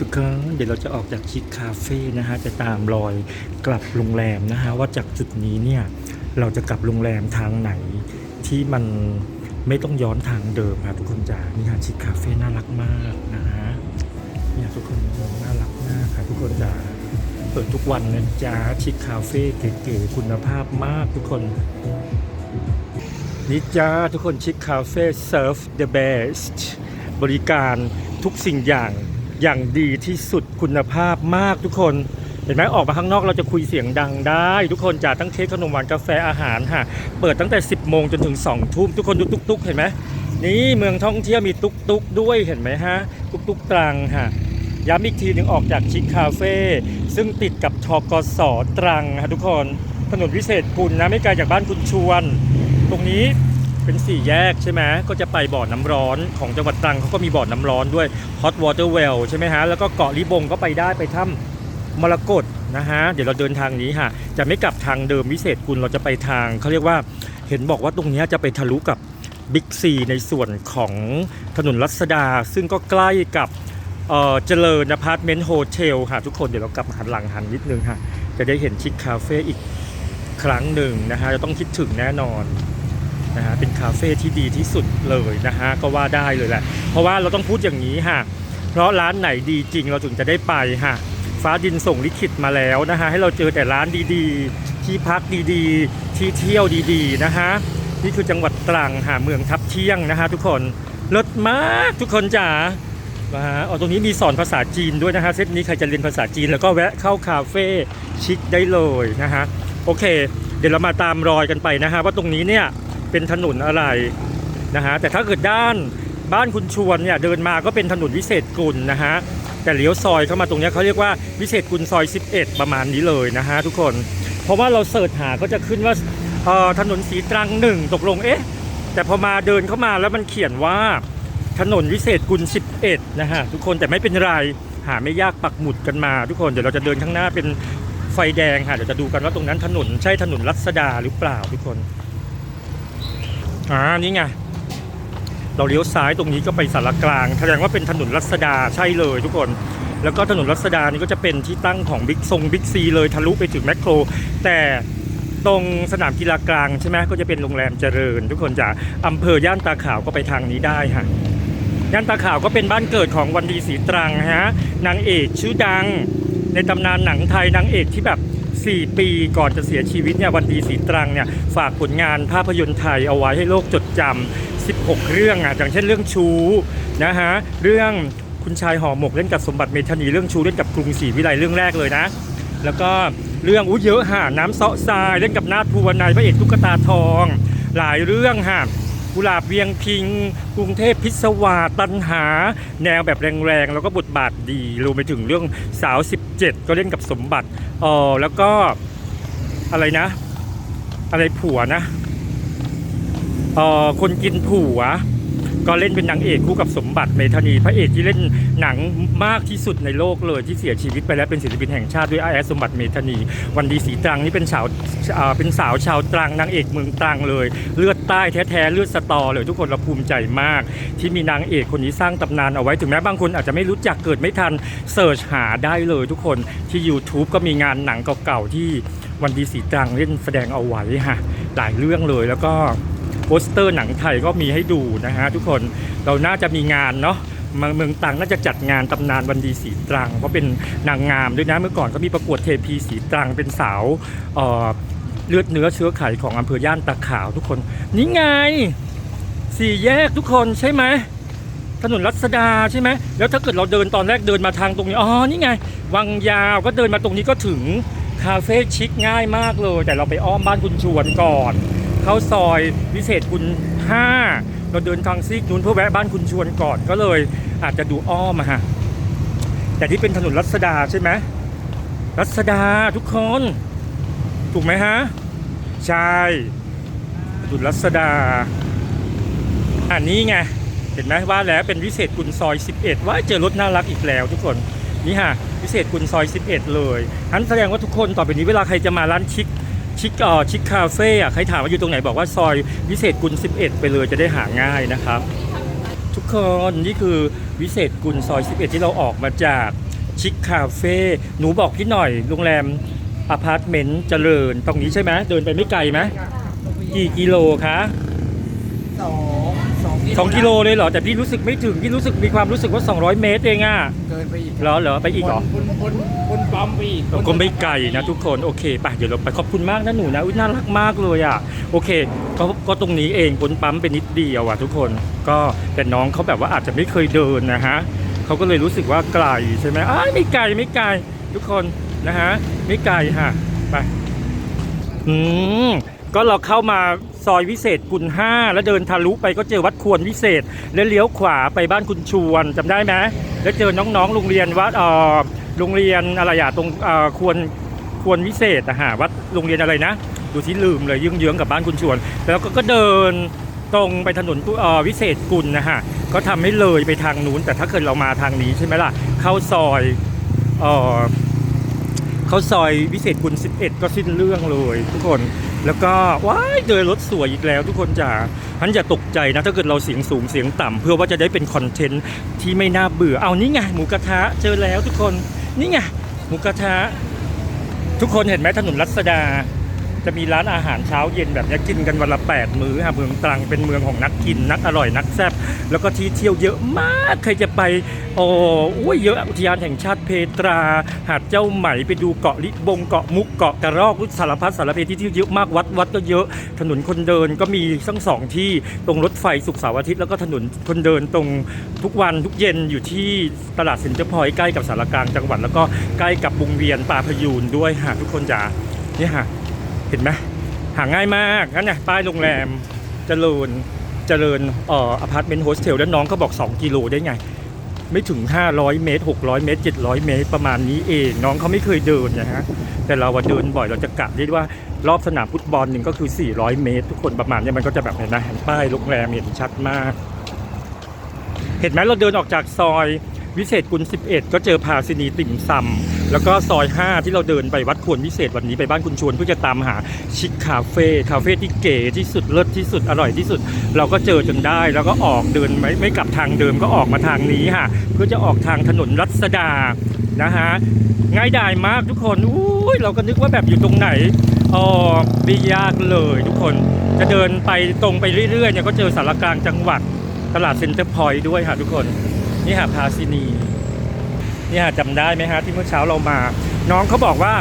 ทุกครั้งเดี๋ยวเราจะออกจากชิคคาเฟ่นะฮะจะตามรอยกลับโรงแรมนะฮะว่าจากจุดนี้เนี่ยเราจะกลับโรงแรมทางไหนที่มันไม่ต้องย้อนทางเดิมครับทุกคนจ๋านี่ฮะชิคคาเฟ่น่ารักมากนะฮะเนี่ยทุกคนน่ารักมากครับทุกคนจ๋าเปิดทุกวันนะจ๊ะชิคคาเฟ่เก๋ๆคุณภาพมากทุกคนนี่จ้าทุกคนชิคคาเฟ่เซิร์ฟเดอะเบสบริการทุกสิ่งอย่าง อย่างดีที่สุดคุณภาพมากทุกคน เห็นไหมออกมาข้างนอกเราจะคุยเสียงดังได้ ทุกคนจ่าตั้งเค้กขนมหวานกาแฟอาหารค่ะ เปิดตั้งแต่ 10โมงจนถึง2ทุ่มทุกคนดูตุ๊กๆ เห็นไหมนี่เมืองท่องเที่ยวมีตุ๊กๆด้วยเห็นไหมฮะ ตุ๊กๆตรังค่ะย้ำอีกทีหนึ่งออกจากชิคคาเฟ่ซึ่งติดกับทกสตรังค่ะทุกคนถนนวิเศษกุลนะไม่ไกลจากบ้านคุณชวน ตรงนี้ เป็นสี่แยกใช่ไหมก็จะไปบ่อน้ำร้อนของจังหวัดตรังเขาก็มีบ่อน้ำร้อนด้วย Hot Water Well ใช่ไหมฮะ แล้วก็เกาะลิบงก็ไปได้ไปถ้ำมรกตนะฮะ เดี๋ยวเราเดินทางนี้ฮะจะไม่กลับทางเดิมวิเศษกุลเราจะไปทางเขาเรียกว่าเห็นบอกว่าตรงนี้จะไปทะลุกับบิ๊กซีในส่วนของถนนรัศดา ซึ่งก็ใกล้กับเออเจริญอพาร์ตเมนต์โฮเทลค่ะทุกคนเดี๋ยวเรากลับหันหลังหันนิดนึงค่ะ จะได้เห็นชิคคาเฟ่อีกครั้งหนึ่งนะฮะจะต้องคิดถึงแน่นอน นะฮะเป็นคาเฟ่ที่ดีที่สุดเลยนะฮะก็ว่าได้เลยแหละ เพราะว่าเราต้องพูดอย่างนี้ฮะเพราะร้านไหนดีจริงเราถึงจะได้ไปฮะฟ้าดินส่งลิขิตมาแล้วนะฮะให้เราเจอแต่ร้านดีๆ ที่พักดีๆ ที่เที่ยวดีๆนะฮะนี่คือจังหวัดตรังฮะเมืองทับเที่ยงนะฮะทุกคนเลิศมากทุกคนจ๋านะฮะเอาตรงนี้มีสอนภาษาจีนด้วยนะฮะเซตนี้ใครจะเรียนภาษาจีนแล้วก็แวะเข้าคาเฟ่ชิคได้เลยนะฮะโอเค เดี๋ยวเรามาตามรอยกันไปนะฮะว่าตรงนี้เนี่ย เป็นถนนอะไรนะฮะแต่ถ้าเกิดด้านบ้านคุณชวนเนี่ยเดินมาก็เป็นถนนวิเศษกุลนะฮะแต่เลี้ยวซอยเข้ามาตรงนี้เขาเรียกว่าวิเศษกุลซอย 11 ประมาณนี้เลยนะฮะทุกคน เพราะว่าเราเสิร์ชหาก็จะขึ้นว่าถนนสีตรังหนึ่งตกลงเอ๊ะแต่พอมาเดินเข้ามาแล้วมันเขียนว่าถนนวิเศษกุล 11 นะฮะทุกคนแต่ไม่เป็นไรหาไม่ยากปักหมุดกันมา ทุกคนเดี๋ยวเราจะเดินข้างหน้าเป็นไฟแดงค่ะเดี๋ยวจะดูกันว่าตรงนั้นถนนใช่ถนนรัศดาหรือเปล่าทุกคน อ่านี่ไงเราเลี้ยวซ้ายตรงนี้ก็ไปสารกลางแสดงว่าเป็นถนนรัศดาใช่เลยทุกคน แล้วก็ถนนรัศดานี่ก็จะเป็นที่ตั้งของบิ๊กซงบิ๊กซีเลยทะลุไปถึงแมคโคร แต่ตรงสนามกีฬากลางใช่ไหมก็จะเป็นโรงแรมเจริญ ทุกคนจะอำเภอย่านตาขาวก็ไปทางนี้ได้ฮะย่านตาขาวก็เป็นบ้านเกิดของวันดีศรีตรังฮะนางเอกชื่อดังในตำนานหนังไทยนางเอกที่แบบ 4 ปีก่อนจะเสียชีวิตเนี่ยวันดีศรีตรังเนี่ยฝากผลงานภาพยนตร์ไทยเอาไว้ให้โลกจดจำ16 เรื่องอะอย่างเช่นเรื่องชูนะฮะเรื่องคุณชายห่อหมกเล่นกับสมบัติเมธานีเรื่องชูเล่นกับกรุงศรีวิไลเรื่องแรกเลยนะ แล้วก็เรื่องอู้เยอะห่าน้ำเซาะทรายเล่นกับนาถภูวนายพระเอกตุ๊กตาทอง หลายเรื่องฮะ กุหลาบเวียงพิง กรุงเทพพิศวาสตันหา แนวแบบแรงๆ แล้วก็บทบาทดีรวมไปถึงเรื่องสาว 17 ก็เล่นกับสมบัติอ๋อแล้วก็อะไรนะ อะไรผัวนะเอ่อคนกินผัว ก็เล่นเป็นนางเอกคู่กับสมบัติเมธานีพระเอกที่เล่นหนังมากที่สุดในโลกเลยที่เสียชีวิตไปแล้วเป็นศิลปินแห่งชาติด้วยไอแอสสมบัติเมธานี วันดีสีตรังนี่เป็นสาวเป็นสาวชาวตรังนางเอกเมืองตรังเลย เลือดใต้แท้ๆเลือดสตอเลยทุกคนเราภูมิใจมาก ที่มีนางเอกคนนี้สร้างตำนานเอาไว้ถึงแม้บางคนอาจจะไม่รู้จักเกิดไม่ทันเสิร์ชหาได้เลยทุกคนที่ YouTube ก็มีงานหนังเก่าๆที่วันดีสีตรังเล่นแสดงเอาไว้ฮะหลายเรื่องเลยแล้วก็ โปสเตอร์หนังไทยก็มีให้ดูนะฮะทุกคนเราน่าจะมีงานเนาะเมืองเมืองตรังน่าจะจัดงานตำนานวันดีสีตรัง เพราะเป็นนางงามด้วยนะเมื่อก่อนก็มีประกวดเทพีสีตรังเป็นสาวเเลือดเนื้อเชื้อไขของอำเภอย่านตาขาวทุกคน นี่ไงสี่แยกทุกคนใช่ไหมถนนรัศดาใช่ไหมแล้วถ้าเกิดเราเดินตอนแรกเดินมาทางตรงนี้อ๋อนี่ไง วังยาวก็เดินมาตรงนี้ก็ถึงคาเฟ่ชิคง่ายมากเลย แต่เราไปอ้อมบ้านคุณชวนก่อน เข้าซอยวิเศษคุณ5เราเดินทางซีกนู้นเพื่อแวะบ้านคุณชวนก่อนก็เลยอาจจะดูอ้อมอะฮะแต่ที่เป็นถนนรัศดาใช่ไหมรัศดาทุกคน ถูกไหมฮะ ใช่ถนนรัศดาอันนี้ไง เห็นไหมว่าแล้วเป็นวิเศษกุลซอย 11 ว่าเจอรถน่ารักอีกแล้วทุกคนนี่ฮะวิเศษกุลซอย 11 เลยทั้นแสดงว่าทุกคนต่อไปนี้เวลาใครจะมาร้านชิค ชิคเอ่อชิคคาเฟ่อะใครถามว่าอยู่ตรงไหนบอกว่าซอยวิเศษกุล 11 ไปเลยจะได้หาง่ายนะครับ ทุกคนนี่คือวิเศษกุลซอย 11 ที่เราออกมาจากชิคคาเฟ่หนูบอกพี่หน่อยโรงแรมอพาร์ตเมนต์เจริญตรงนี้ใช่ไหมเดินไปไม่ไกลไหมกี่กิโลคะสอง สองสองกิโลเลยเหรอแต่พี่รู้สึกไม่ถึงพี่รู้สึกมีความรู้สึกว่า 200 เมตรเองอะเกินไปอีกเหรอเหรอไปอีกเหรอคนคนคนปั๊มไปอีกก็ไม่ไกลนะทุกคนโอเคไปเดี๋ยวเราไปขอบคุณมากนะหนูนะอุ๊ยน่ารักมากเลยอะโอเคก็ก็ตรงนี้เองบนปั๊มเป็นนิดเดียวอะทุกคนก็แต่น้องเขาแบบว่าอาจจะไม่เคยเดินนะฮะเขาก็เลยรู้สึกว่าไกลใช่ไหมอ้ายไม่ไกลไม่ไกลทุกคนนะฮะไม่ไกลฮะไปอืมก็เราเข้ามา ซอยวิเศษกุลห้าแล้วเดินทะลุไปก็เจอวัดควรวิเศษ แล้วเลี้ยวขวาไปบ้านคุณชวนจำได้ไหมแล้วเจอน้องๆโรงเรียนวัดเอ่อโรงเรียนอะไรอะตรงเอ่อควรควรวิเศษอะฮะวัดโรงเรียนอะไรนะ ดูที่ลืมเลยยืงเยื้องๆกับบ้านคุณชวน แล้วก็ก็เดินตรงไปถนนเอ่อวิเศษกุลนะฮะก็ทำให้เลยไปทางนู้น แต่ถ้าเกิดเรามาทางนี้ใช่ไหมล่ะ เข้าซอยเอ่อเข้าซอยวิเศษกุล11 ก็สิ้นเรื่องเลยทุกคน แล้วก็ว้ายเดินรถสวยอีกแล้วทุกคนจ๋าฉันอย่าตกใจนะ ถ้าเกิดเราเสียงสูงเสียงต่ำเพื่อว่าจะได้เป็นคอนเทนต์ที่ไม่น่าเบื่อเอานี่ไงหมูกระทะเจอแล้วทุกคนนี่ไงหมูกระทะทุกคนเห็นไหมถนนรัศดา จะมีร้านอาหารเช้าเย็นแบบนี้กินกันวันละ 8 มื้อค่ะเมืองตรังเป็นเมืองของนักกินนักอร่อยนักแซ่บแล้วก็ที่เที่ยวเยอะมากใครจะไปโอ้อยเยอะอุทยานแห่งชาติเพตรา หาดเจ้าไหมไปดูเกาะลิบงเกาะมุกเกาะกระรอกสารพัดสารเพที่เที่ยวเยอะมากวัดวัดก็เยอะ ถนนคนเดินก็มีทั้งสองที่ตรงรถไฟสุขเสาร์อาทิตย์แล้วก็ถนนคนเดินตรงทุกวันทุกเย็นอยู่ที่ตลาดเซ็นเตอร์พอยใกล้กับสารกลางจังหวัดแล้วก็ใกล้กับวงเวียนป่าพยูนด้วยหากทุกคนจ๋าเนี่ยฮะ ห็นไหมหาง่ายมากนั่นไงป้ายโรงแรมเจริญเจริญเอ่ออพาร์ตเมนต์โฮสเทลแล้วน้องเขาบอก 2 กิโลได้ไง ไม่ถึง 500 เมตร 600 เมตร 700 เมตร ประมาณนี้เองน้องเขาไม่เคยเดินนะฮะแต่เราว่าเดินบ่อยเราจะกะได้ว่ารอบสนามฟุตบอลหนึ่งก็คือ 400 เมตร ทุกคนประมาณนี้มันก็จะแบบเห็นไหมเห็นป้ายโรงแรมเห็นชัดมาก เห็นไหมเราเดินออกจากซอยวิเศษกุล11 ก็เจอพาซินีติ่มซำ แล้วก็ซอย 5 ที่เราเดินไปวัดควรวิเศษวันนี้ไปบ้านคุณชวนเพื่อจะตามหาชิคคาเฟ่คาเฟ่ที่เก๋ที่สุดเลิศที่สุดอร่อยที่สุด เราก็เจอจนได้ แล้วก็ออกเดินไม่ไม่กลับทางเดิมก็ออกมาทางนี้ค่ะ เพื่อจะออกทางถนนรัศดานะฮะง่ายดายมากทุกคนอุ้ยเราก็นึกว่าแบบอยู่ตรงไหนอ๋อไม่ยากเลยทุกคนจะเดินไปตรงไปเรื่อยๆเนี่ยก็เจอสารกลางจังหวัดตลาดเซ็นเตอร์พอยต์ด้วยค่ะทุกคน นี่ฮะพาซินี นี่ฮะจำได้ไหมฮะที่เมื่อเช้าเรามา น้องเขาบอกว่า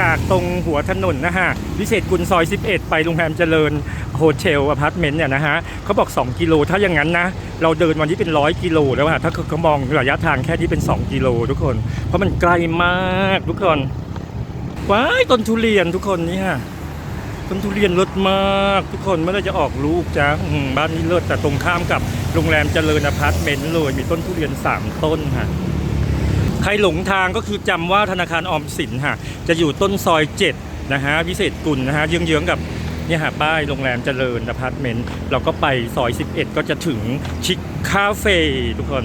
จากตรงหัวถนนนะฮะ วิเศษกุลซอย 11 ไปโรงแรมเจริญโฮเทลอพาร์ตเมนต์เนี่ยนะฮะเขาบอก 2 กิโล ถ้าอย่างนั้นนะ เราเดินวันนี้เป็นร้อยกิโลแล้วอะถ้าเขามองระยะทางแค่นี้เป็น 2 กิโลทุกคน เพราะมันไกลมากทุกคนว้ายต้นทุเรียนทุกคนนี่ฮะต้นทุเรียนเลิศมาก ทุกคนเมื่อไรจะออกลูกจ้าบ้านนี้เลิศแต่ตรงข้ามกับโรงแรมเจริญอพาร์ตเมนต์เลยมีต้นทุเรียน 3 ต้นค่ะ ใครหลงทางก็คือจำว่าธนาคารออมสินค่ะจะอยู่ต้นซอย7นะฮะวิเศษกุลนะฮะเยื้องๆกับเนี่ยฮะป้ายโรงแรมเจริญอพาร์ตเมนต์เราก็ไปซอย 11 ก็จะถึงชิคคาเฟ่ทุกคน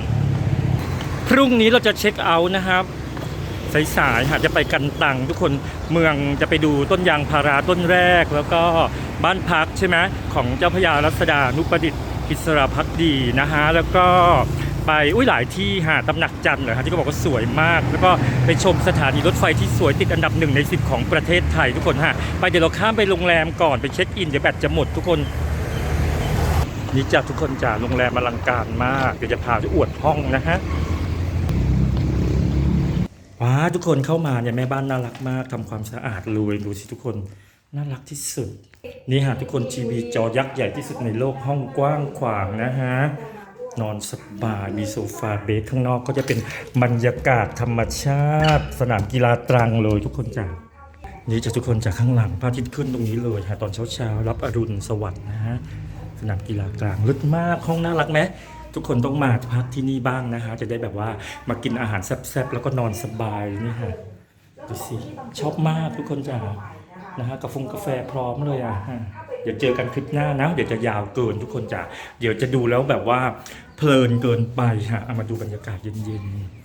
พรุ่งนี้เราจะเช็คเอาท์นะครับสายๆหากจะไปกันตังทุกคนเมืองจะไปดูต้นยางพาราต้นแรก แล้วก็บ้านพักใช่ไหมของเจ้าพระยารัศดานุประดิษฐ์อิสระพักดีนะฮะแล้วก็ ไปอุ้ยหลายที่หาตำหนักจันทร์เหรอฮะที่เขาบอกว่าสวยมาก แล้วก็ไปชมสถานีรถไฟที่สวยติดอันดับหนึ่งใน 10 ของประเทศไทยทุกคนฮะไปเดี๋ยวเราข้ามไปโรงแรมก่อนไปเช็คอินเดี๋ยวแบตจะหมดทุกคนนี่จ้ะทุกคนจ้ะโรงแรมอลังการมากเดี๋ยวจะพาไปอวดห้องนะฮะว้าทุกคนเข้ามาเนี่ยแม่บ้านน่ารักมากทำความสะอาดเลยดูสิทุกคนน่ารักที่สุด นี่ฮะทุกคนทีวีจอยักษ์ใหญ่ที่สุดในโลกห้องกว้างขวางนะฮะ นอนสบายมีโซฟาเบดข้างนอกก็จะเป็นบรรยากาศธรรมชาติ สนามกีฬาตรังเลยทุกคนจ้ะนี่จะทุกคนจากข้างหลังพระอาทิตย์ขึ้นตรงนี้เลยฮะตอนเช้าๆรับอรุณสวัสดิ์นะฮะสนามกีฬากลางลึกมากห้องน่ารักไหมทุกคนต้องมาพักที่นี่บ้างนะฮะจะได้แบบว่ามากินอาหารแซ่บๆแล้วก็นอนสบายนี่ฮะดูสิชอบมากทุกคนจ้านะฮะกาแฟกาแฟพร้อมเลยอะเดี๋ยวเจอกันคลิปหน้านะ เดี๋ยวจะยาวเกินทุกคนจ้าเดี๋ยวจะดูแล้วแบบว่า เพลินเกินไปฮะเอามาดูบรรยากาศเย็นๆ